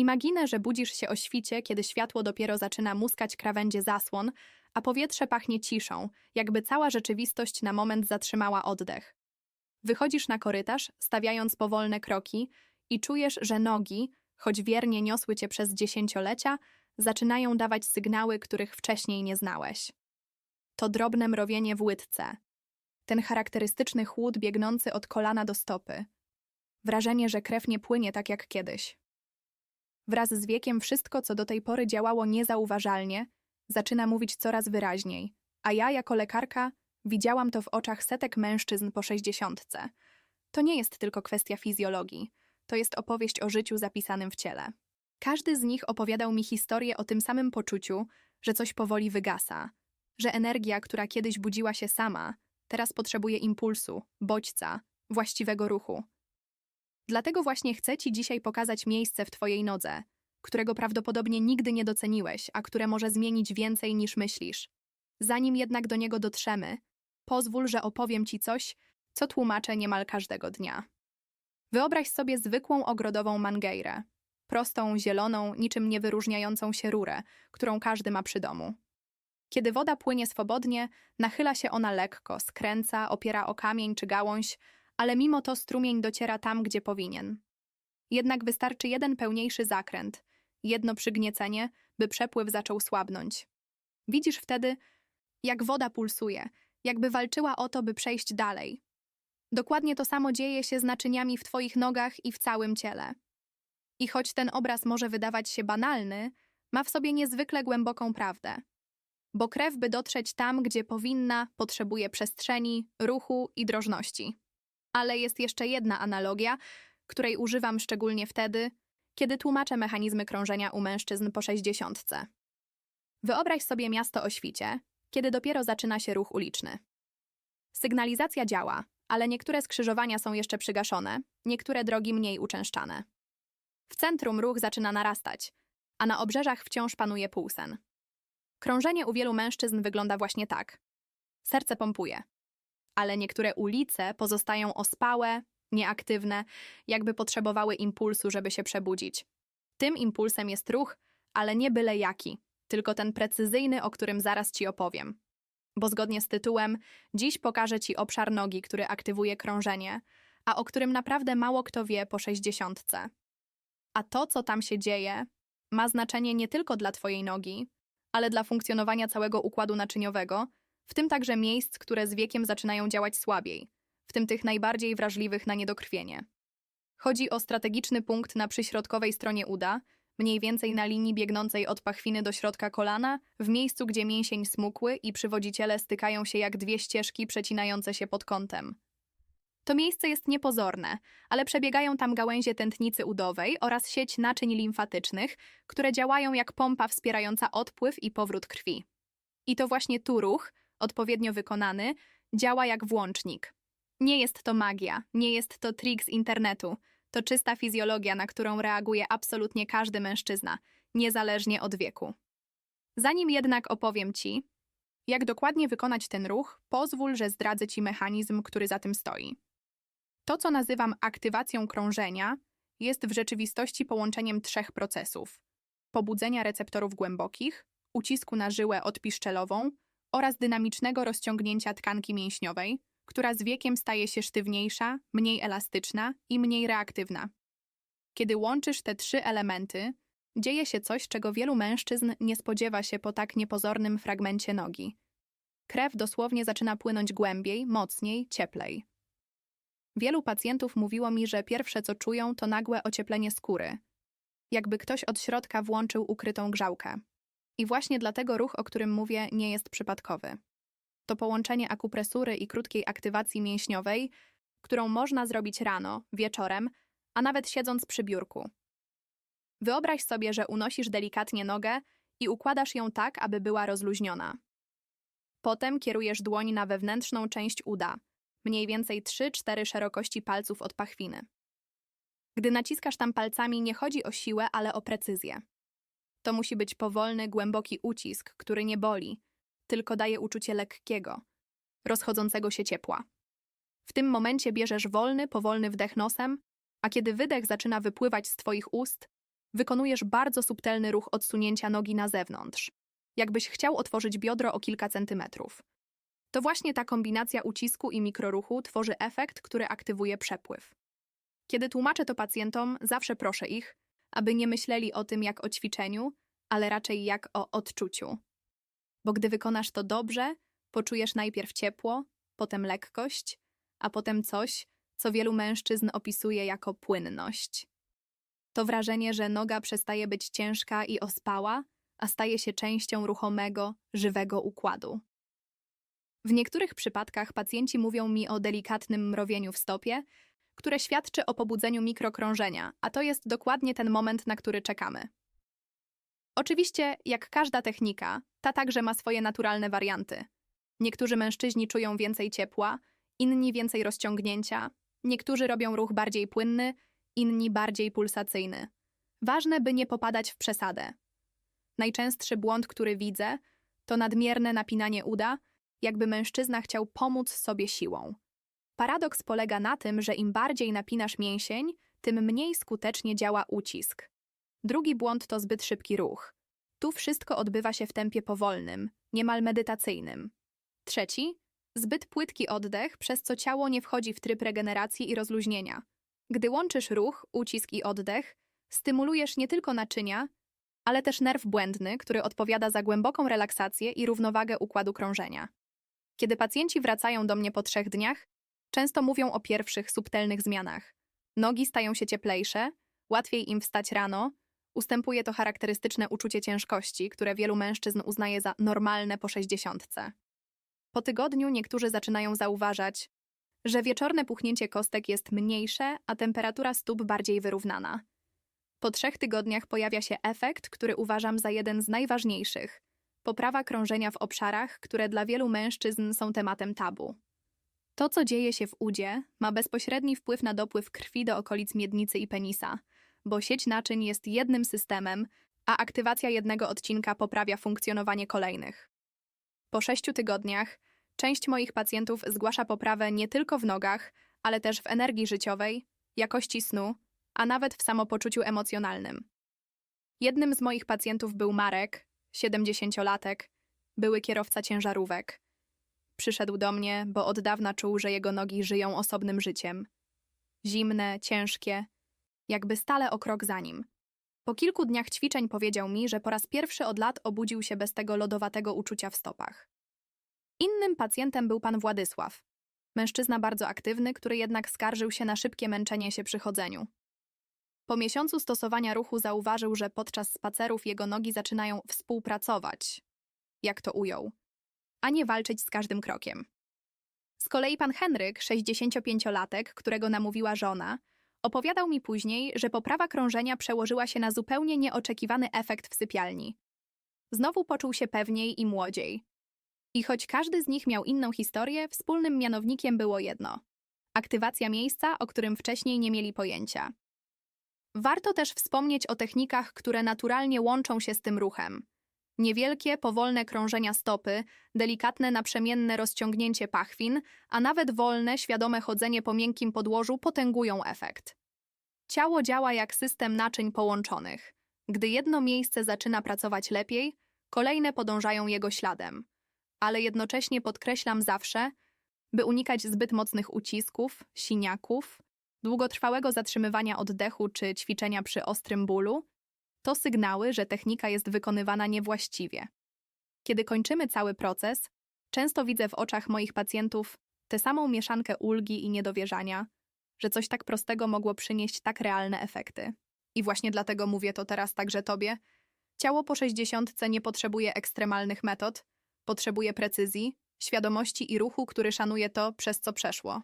Imaginę, że budzisz się o świcie, kiedy światło dopiero zaczyna muskać krawędzie zasłon, a powietrze pachnie ciszą, jakby cała rzeczywistość na moment zatrzymała oddech. Wychodzisz na korytarz, stawiając powolne kroki i czujesz, że nogi, choć wiernie niosły cię przez dziesięciolecia, zaczynają dawać sygnały, których wcześniej nie znałeś. To drobne mrowienie w łydce. Ten charakterystyczny chłód biegnący od kolana do stopy. Wrażenie, że krew nie płynie tak jak kiedyś. Wraz z wiekiem wszystko, co do tej pory działało niezauważalnie, zaczyna mówić coraz wyraźniej, a ja jako lekarka widziałam to w oczach setek mężczyzn po sześćdziesiątce. To nie jest tylko kwestia fizjologii, to jest opowieść o życiu zapisanym w ciele. Każdy z nich opowiadał mi historię o tym samym poczuciu, że coś powoli wygasa, że energia, która kiedyś budziła się sama, teraz potrzebuje impulsu, bodźca, właściwego ruchu. Dlatego właśnie chcę Ci dzisiaj pokazać miejsce w Twojej nodze, którego prawdopodobnie nigdy nie doceniłeś, a które może zmienić więcej niż myślisz. Zanim jednak do niego dotrzemy, pozwól, że opowiem Ci coś, co tłumaczę niemal każdego dnia. Wyobraź sobie zwykłą ogrodową mangeirę. Prostą, zieloną, niczym nie wyróżniającą się rurę, którą każdy ma przy domu. Kiedy woda płynie swobodnie, nachyla się ona lekko, skręca, opiera o kamień czy gałąź, ale mimo to strumień dociera tam, gdzie powinien. Jednak wystarczy jeden pełniejszy zakręt, jedno przygniecenie, by przepływ zaczął słabnąć. Widzisz wtedy, jak woda pulsuje, jakby walczyła o to, by przejść dalej. Dokładnie to samo dzieje się z naczyniami w Twoich nogach i w całym ciele. I choć ten obraz może wydawać się banalny, ma w sobie niezwykle głęboką prawdę. Bo krew, by dotrzeć tam, gdzie powinna, potrzebuje przestrzeni, ruchu i drożności. Ale jest jeszcze jedna analogia, której używam szczególnie wtedy, kiedy tłumaczę mechanizmy krążenia u mężczyzn po sześćdziesiątce. Wyobraź sobie miasto o świcie, kiedy dopiero zaczyna się ruch uliczny. Sygnalizacja działa, ale niektóre skrzyżowania są jeszcze przygaszone, niektóre drogi mniej uczęszczane. W centrum ruch zaczyna narastać, a na obrzeżach wciąż panuje półsen. Krążenie u wielu mężczyzn wygląda właśnie tak. Serce pompuje, ale niektóre ulice pozostają ospałe, nieaktywne, jakby potrzebowały impulsu, żeby się przebudzić. Tym impulsem jest ruch, ale nie byle jaki, tylko ten precyzyjny, o którym zaraz ci opowiem. Bo zgodnie z tytułem, dziś pokażę ci obszar nogi, który aktywuje krążenie, a o którym naprawdę mało kto wie po sześćdziesiątce. A to, co tam się dzieje, ma znaczenie nie tylko dla twojej nogi, ale dla funkcjonowania całego układu naczyniowego, w tym także miejsc, które z wiekiem zaczynają działać słabiej, w tym tych najbardziej wrażliwych na niedokrwienie. Chodzi o strategiczny punkt na przyśrodkowej stronie uda, mniej więcej na linii biegnącej od pachwiny do środka kolana, w miejscu, gdzie mięsień smukły i przywodziciele stykają się jak dwie ścieżki przecinające się pod kątem. To miejsce jest niepozorne, ale przebiegają tam gałęzie tętnicy udowej oraz sieć naczyń limfatycznych, które działają jak pompa wspierająca odpływ i powrót krwi. I to właśnie tu ruch, odpowiednio wykonany, działa jak włącznik. Nie jest to magia, nie jest to trik z internetu. To czysta fizjologia, na którą reaguje absolutnie każdy mężczyzna, niezależnie od wieku. Zanim jednak opowiem Ci, jak dokładnie wykonać ten ruch, pozwól, że zdradzę Ci mechanizm, który za tym stoi. To, co nazywam aktywacją krążenia, jest w rzeczywistości połączeniem trzech procesów: pobudzenia receptorów głębokich, ucisku na żyłę odpiszczelową oraz dynamicznego rozciągnięcia tkanki mięśniowej, która z wiekiem staje się sztywniejsza, mniej elastyczna i mniej reaktywna. Kiedy łączysz te trzy elementy, dzieje się coś, czego wielu mężczyzn nie spodziewa się po tak niepozornym fragmencie nogi. Krew dosłownie zaczyna płynąć głębiej, mocniej, cieplej. Wielu pacjentów mówiło mi, że pierwsze co czują to nagłe ocieplenie skóry, jakby ktoś od środka włączył ukrytą grzałkę. I właśnie dlatego ruch, o którym mówię, nie jest przypadkowy. To połączenie akupresury i krótkiej aktywacji mięśniowej, którą można zrobić rano, wieczorem, a nawet siedząc przy biurku. Wyobraź sobie, że unosisz delikatnie nogę i układasz ją tak, aby była rozluźniona. Potem kierujesz dłoń na wewnętrzną część uda, mniej więcej 3-4 szerokości palców od pachwiny. Gdy naciskasz tam palcami, nie chodzi o siłę, ale o precyzję. To musi być powolny, głęboki ucisk, który nie boli, tylko daje uczucie lekkiego, rozchodzącego się ciepła. W tym momencie bierzesz wolny, powolny wdech nosem, a kiedy wydech zaczyna wypływać z Twoich ust, Wykonujesz bardzo subtelny ruch odsunięcia nogi na zewnątrz, jakbyś chciał otworzyć biodro o kilka centymetrów. To właśnie ta kombinacja ucisku i mikroruchu tworzy efekt, który aktywuje przepływ. Kiedy tłumaczę to pacjentom, zawsze proszę ich, aby nie myśleli o tym jak o ćwiczeniu, ale raczej jak o odczuciu. Bo gdy wykonasz to dobrze, poczujesz najpierw ciepło, potem lekkość, a potem coś, co wielu mężczyzn opisuje jako płynność. To wrażenie, że noga przestaje być ciężka i ospała, a staje się częścią ruchomego, żywego układu. W niektórych przypadkach pacjenci mówią mi o delikatnym mrowieniu w stopie, które świadczy o pobudzeniu mikrokrążenia, a to jest dokładnie ten moment, na który czekamy. Oczywiście, jak każda technika, ta także ma swoje naturalne warianty. Niektórzy mężczyźni czują więcej ciepła, inni więcej rozciągnięcia, niektórzy robią ruch bardziej płynny, inni bardziej pulsacyjny. Ważne, by nie popadać w przesadę. Najczęstszy błąd, który widzę, to nadmierne napinanie uda, jakby mężczyzna chciał pomóc sobie siłą. Paradoks polega na tym, że im bardziej napinasz mięsień, tym mniej skutecznie działa ucisk. Drugi błąd to zbyt szybki ruch. Tu wszystko odbywa się w tempie powolnym, niemal medytacyjnym. Trzeci zbyt płytki oddech, przez co ciało nie wchodzi w tryb regeneracji i rozluźnienia. Gdy łączysz ruch, ucisk i oddech, stymulujesz nie tylko naczynia, ale też nerw błędny, który odpowiada za głęboką relaksację i równowagę układu krążenia. Kiedy pacjenci wracają do mnie po trzech dniach, często mówią o pierwszych subtelnych zmianach. Nogi stają się cieplejsze, łatwiej im wstać rano, ustępuje to charakterystyczne uczucie ciężkości, które wielu mężczyzn uznaje za normalne po sześćdziesiątce. Po tygodniu niektórzy zaczynają zauważać, że wieczorne puchnięcie kostek jest mniejsze, a temperatura stóp bardziej wyrównana. Po trzech tygodniach pojawia się efekt, który uważam za jeden z najważniejszych poprawa krążenia w obszarach, które dla wielu mężczyzn są tematem tabu. To, co dzieje się w udzie, ma bezpośredni wpływ na dopływ krwi do okolic miednicy i penisa, bo sieć naczyń jest jednym systemem, a aktywacja jednego odcinka poprawia funkcjonowanie kolejnych. Po sześciu tygodniach część moich pacjentów zgłasza poprawę nie tylko w nogach, ale też w energii życiowej, jakości snu, a nawet w samopoczuciu emocjonalnym. Jednym z moich pacjentów był Marek, 70-latek, były kierowca ciężarówek. Przyszedł do mnie, bo od dawna czuł, że jego nogi żyją osobnym życiem. Zimne, ciężkie, jakby stale o krok za nim. Po kilku dniach ćwiczeń powiedział mi, że po raz pierwszy od lat obudził się bez tego lodowatego uczucia w stopach. Innym pacjentem był pan Władysław. Mężczyzna bardzo aktywny, który jednak skarżył się na szybkie męczenie się przy chodzeniu. Po miesiącu stosowania ruchu zauważył, że podczas spacerów jego nogi zaczynają współpracować, jak to ujął, a nie walczyć z każdym krokiem. Z kolei pan Henryk, 65-latek, którego namówiła żona, opowiadał mi później, że poprawa krążenia przełożyła się na zupełnie nieoczekiwany efekt w sypialni. Znowu poczuł się pewniej i młodziej. I choć każdy z nich miał inną historię, wspólnym mianownikiem było jedno aktywacja miejsca, o którym wcześniej nie mieli pojęcia. Warto też wspomnieć o technikach, które naturalnie łączą się z tym ruchem. Niewielkie, powolne krążenia stopy, delikatne, naprzemienne rozciągnięcie pachwin, a nawet wolne, świadome chodzenie po miękkim podłożu potęgują efekt. Ciało działa jak system naczyń połączonych. Gdy jedno miejsce zaczyna pracować lepiej, kolejne podążają jego śladem. Ale jednocześnie podkreślam zawsze, by unikać zbyt mocnych ucisków, siniaków, długotrwałego zatrzymywania oddechu czy ćwiczenia przy ostrym bólu, to sygnały, że technika jest wykonywana niewłaściwie. Kiedy kończymy cały proces, często widzę w oczach moich pacjentów tę samą mieszankę ulgi i niedowierzania, że coś tak prostego mogło przynieść tak realne efekty. I właśnie dlatego mówię to teraz także tobie. Ciało po sześćdziesiątce nie potrzebuje ekstremalnych metod, potrzebuje precyzji, świadomości i ruchu, który szanuje to, przez co przeszło.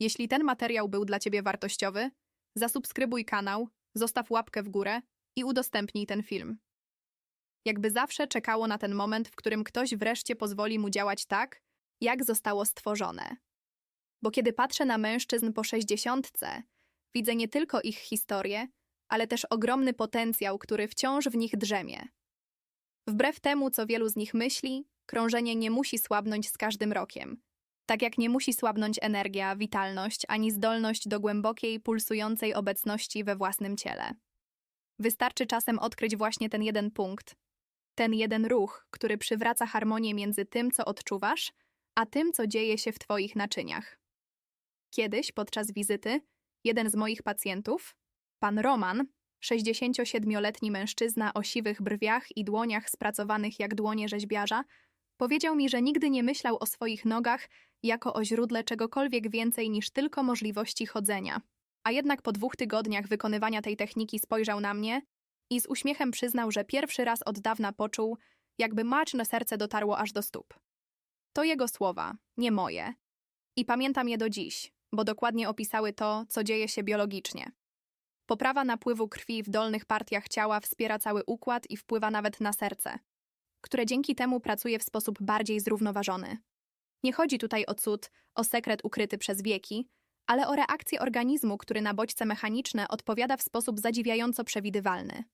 Jeśli ten materiał był dla Ciebie wartościowy, zasubskrybuj kanał, zostaw łapkę w górę i udostępnij ten film. Jakby zawsze czekało na ten moment, w którym ktoś wreszcie pozwoli mu działać tak, jak zostało stworzone. Bo kiedy patrzę na mężczyzn po sześćdziesiątce, widzę nie tylko ich historię, ale też ogromny potencjał, który wciąż w nich drzemie. Wbrew temu, co wielu z nich myśli, krążenie nie musi słabnąć z każdym rokiem. Tak jak nie musi słabnąć energia, witalność ani zdolność do głębokiej, pulsującej obecności we własnym ciele. Wystarczy czasem odkryć właśnie ten jeden punkt, ten jeden ruch, który przywraca harmonię między tym, co odczuwasz, a tym, co dzieje się w Twoich naczyniach. Kiedyś, podczas wizyty, jeden z moich pacjentów, pan Roman, 67-letni mężczyzna o siwych brwiach i dłoniach spracowanych jak dłonie rzeźbiarza, powiedział mi, że nigdy nie myślał o swoich nogach jako o źródle czegokolwiek więcej niż tylko możliwości chodzenia. A jednak po dwóch tygodniach wykonywania tej techniki spojrzał na mnie i z uśmiechem przyznał, że pierwszy raz od dawna poczuł, jakby maczne serce dotarło aż do stóp. To jego słowa, nie moje. I pamiętam je do dziś, bo dokładnie opisały to, co dzieje się biologicznie. Poprawa napływu krwi w dolnych partiach ciała wspiera cały układ i wpływa nawet na serce, które dzięki temu pracuje w sposób bardziej zrównoważony. Nie chodzi tutaj o cud, o sekret ukryty przez wieki, ale o reakcję organizmu, który na bodźce mechaniczne odpowiada w sposób zadziwiająco przewidywalny.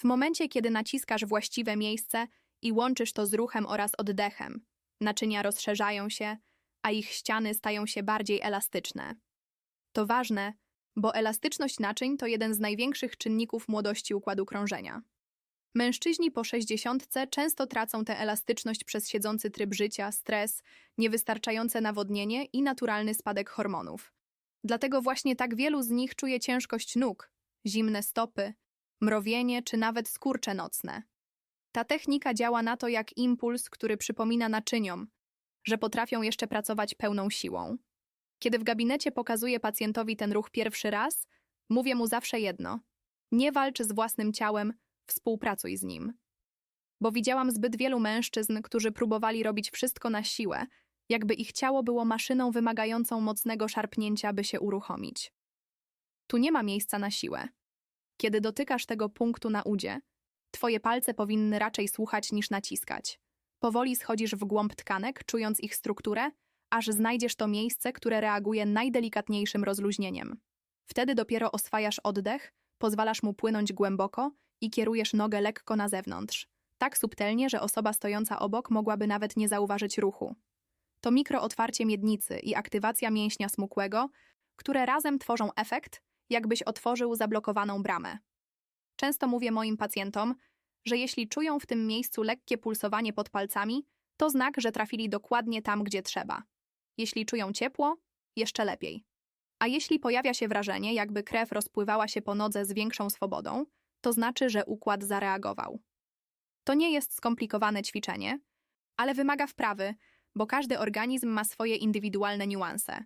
W momencie, kiedy naciskasz właściwe miejsce i łączysz to z ruchem oraz oddechem, naczynia rozszerzają się, a ich ściany stają się bardziej elastyczne. To ważne, bo elastyczność naczyń to jeden z największych czynników młodości układu krążenia. Mężczyźni po 60 często tracą tę elastyczność przez siedzący tryb życia, stres, niewystarczające nawodnienie i naturalny spadek hormonów. Dlatego właśnie tak wielu z nich czuje ciężkość nóg, zimne stopy, mrowienie czy nawet skurcze nocne. Ta technika działa na to jak impuls, który przypomina naczyniom, że potrafią jeszcze pracować pełną siłą. Kiedy w gabinecie pokazuję pacjentowi ten ruch pierwszy raz, mówię mu zawsze jedno: nie walcz z własnym ciałem, współpracuj z nim. Bo widziałam zbyt wielu mężczyzn, którzy próbowali robić wszystko na siłę, jakby ich ciało było maszyną wymagającą mocnego szarpnięcia, by się uruchomić. Tu nie ma miejsca na siłę. Kiedy dotykasz tego punktu na udzie, twoje palce powinny raczej słuchać niż naciskać. Powoli schodzisz w głąb tkanek, czując ich strukturę, aż znajdziesz to miejsce, które reaguje najdelikatniejszym rozluźnieniem. Wtedy dopiero oswajasz oddech, pozwalasz mu płynąć głęboko i kierujesz nogę lekko na zewnątrz, tak subtelnie, że osoba stojąca obok mogłaby nawet nie zauważyć ruchu. To mikrootwarcie miednicy i aktywacja mięśnia smukłego, które razem tworzą efekt, jakbyś otworzył zablokowaną bramę. Często mówię moim pacjentom, że jeśli czują w tym miejscu lekkie pulsowanie pod palcami, to znak, że trafili dokładnie tam, gdzie trzeba. Jeśli czują ciepło, jeszcze lepiej. A jeśli pojawia się wrażenie, jakby krew rozpływała się po nodze z większą swobodą, to znaczy, że układ zareagował. To nie jest skomplikowane ćwiczenie, ale wymaga wprawy, bo każdy organizm ma swoje indywidualne niuanse.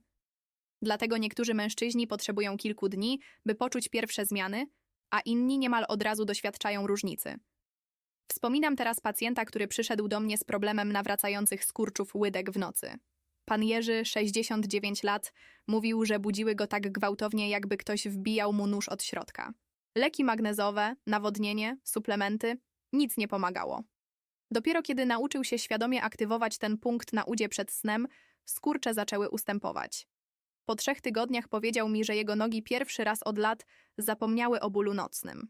Dlatego niektórzy mężczyźni potrzebują kilku dni, by poczuć pierwsze zmiany, a inni niemal od razu doświadczają różnicy. Wspominam teraz pacjenta, który przyszedł do mnie z problemem nawracających skurczów łydek w nocy. Pan Jerzy, 69 lat, mówił, że budziły go tak gwałtownie, jakby ktoś wbijał mu nóż od środka. Leki magnezowe, nawodnienie, suplementy nic nie pomagało. Dopiero kiedy nauczył się świadomie aktywować ten punkt na udzie przed snem, skurcze zaczęły ustępować. Po trzech tygodniach powiedział mi, że jego nogi pierwszy raz od lat zapomniały o bólu nocnym.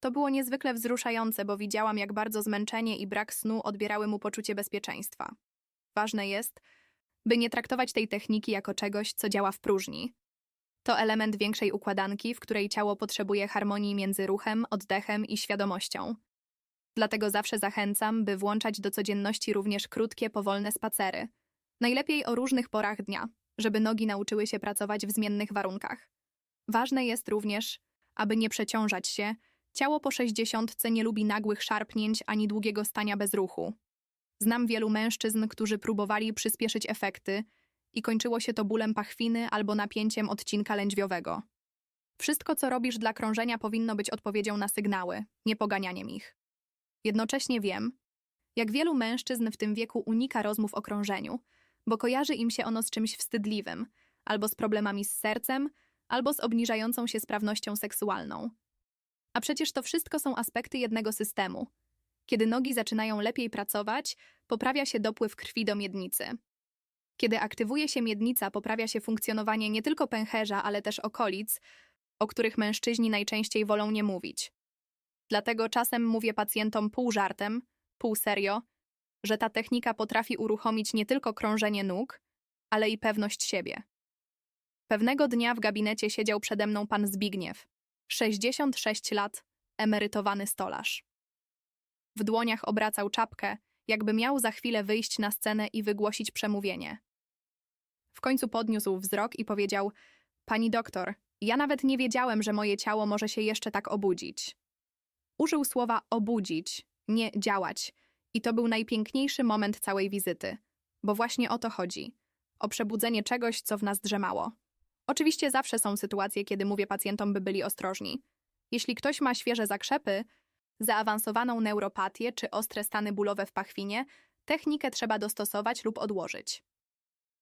To było niezwykle wzruszające, bo widziałam, jak bardzo zmęczenie i brak snu odbierały mu poczucie bezpieczeństwa. Ważne jest, by nie traktować tej techniki jako czegoś, co działa w próżni. To element większej układanki, w której ciało potrzebuje harmonii między ruchem, oddechem i świadomością. Dlatego zawsze zachęcam, by włączać do codzienności również krótkie, powolne spacery. Najlepiej o różnych porach dnia, żeby nogi nauczyły się pracować w zmiennych warunkach. Ważne jest również, aby nie przeciążać się. Ciało po sześćdziesiątce nie lubi nagłych szarpnięć ani długiego stania bez ruchu. Znam wielu mężczyzn, którzy próbowali przyspieszyć efekty i kończyło się to bólem pachwiny albo napięciem odcinka lędźwiowego. Wszystko, co robisz dla krążenia, powinno być odpowiedzią na sygnały, nie poganianiem ich. Jednocześnie wiem, jak wielu mężczyzn w tym wieku unika rozmów o krążeniu, bo kojarzy im się ono z czymś wstydliwym, albo z problemami z sercem, albo z obniżającą się sprawnością seksualną. A przecież to wszystko są aspekty jednego systemu. Kiedy nogi zaczynają lepiej pracować, poprawia się dopływ krwi do miednicy. Kiedy aktywuje się miednica, poprawia się funkcjonowanie nie tylko pęcherza, ale też okolic, o których mężczyźni najczęściej wolą nie mówić. Dlatego czasem mówię pacjentom pół żartem, pół serio, że ta technika potrafi uruchomić nie tylko krążenie nóg, ale i pewność siebie. Pewnego dnia w gabinecie siedział przede mną pan Zbigniew, 66 lat, emerytowany stolarz. W dłoniach obracał czapkę, jakby miał za chwilę wyjść na scenę i wygłosić przemówienie. W końcu podniósł wzrok i powiedział: Pani doktor, ja nawet nie wiedziałem, że moje ciało może się jeszcze tak obudzić. Użył słowa obudzić, nie działać, i to był najpiękniejszy moment całej wizyty, bo właśnie o to chodzi o przebudzenie czegoś, co w nas drzemało. Oczywiście zawsze są sytuacje, kiedy mówię pacjentom, by byli ostrożni. Jeśli ktoś ma świeże zakrzepy, zaawansowaną neuropatię czy ostre stany bólowe w pachwinie, technikę trzeba dostosować lub odłożyć.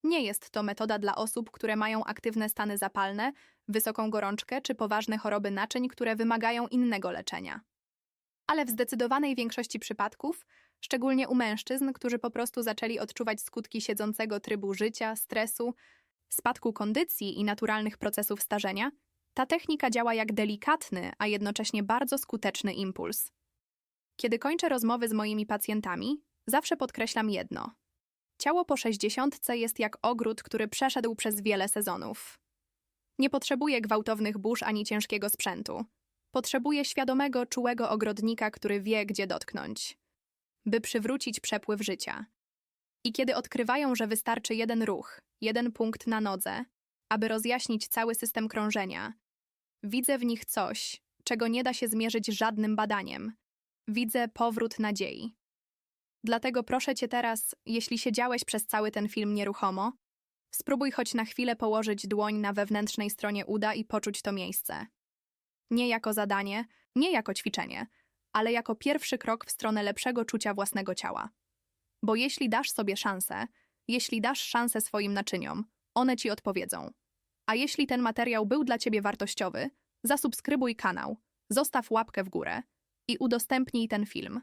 Nie jest to metoda dla osób, które mają aktywne stany zapalne, wysoką gorączkę czy poważne choroby naczyń, które wymagają innego leczenia. Ale w zdecydowanej większości przypadków, szczególnie u mężczyzn, którzy po prostu zaczęli odczuwać skutki siedzącego trybu życia, stresu, spadku kondycji i naturalnych procesów starzenia, ta technika działa jak delikatny, a jednocześnie bardzo skuteczny impuls. Kiedy kończę rozmowy z moimi pacjentami, zawsze podkreślam jedno. Ciało po sześćdziesiątce jest jak ogród, który przeszedł przez wiele sezonów. Nie potrzebuje gwałtownych burz ani ciężkiego sprzętu. Potrzebuje świadomego, czułego ogrodnika, który wie, gdzie dotknąć, by przywrócić przepływ życia. I kiedy odkrywają, że wystarczy jeden ruch, jeden punkt na nodze, aby rozjaśnić cały system krążenia, widzę w nich coś, czego nie da się zmierzyć żadnym badaniem. Widzę powrót nadziei. Dlatego proszę cię teraz, jeśli siedziałeś przez cały ten film nieruchomo, spróbuj choć na chwilę położyć dłoń na wewnętrznej stronie uda i poczuć to miejsce. Nie jako zadanie, nie jako ćwiczenie, ale jako pierwszy krok w stronę lepszego czucia własnego ciała. Bo jeśli dasz sobie szansę, jeśli dasz szansę swoim naczyniom, one ci odpowiedzą. A jeśli ten materiał był dla ciebie wartościowy, zasubskrybuj kanał, zostaw łapkę w górę i udostępnij ten film.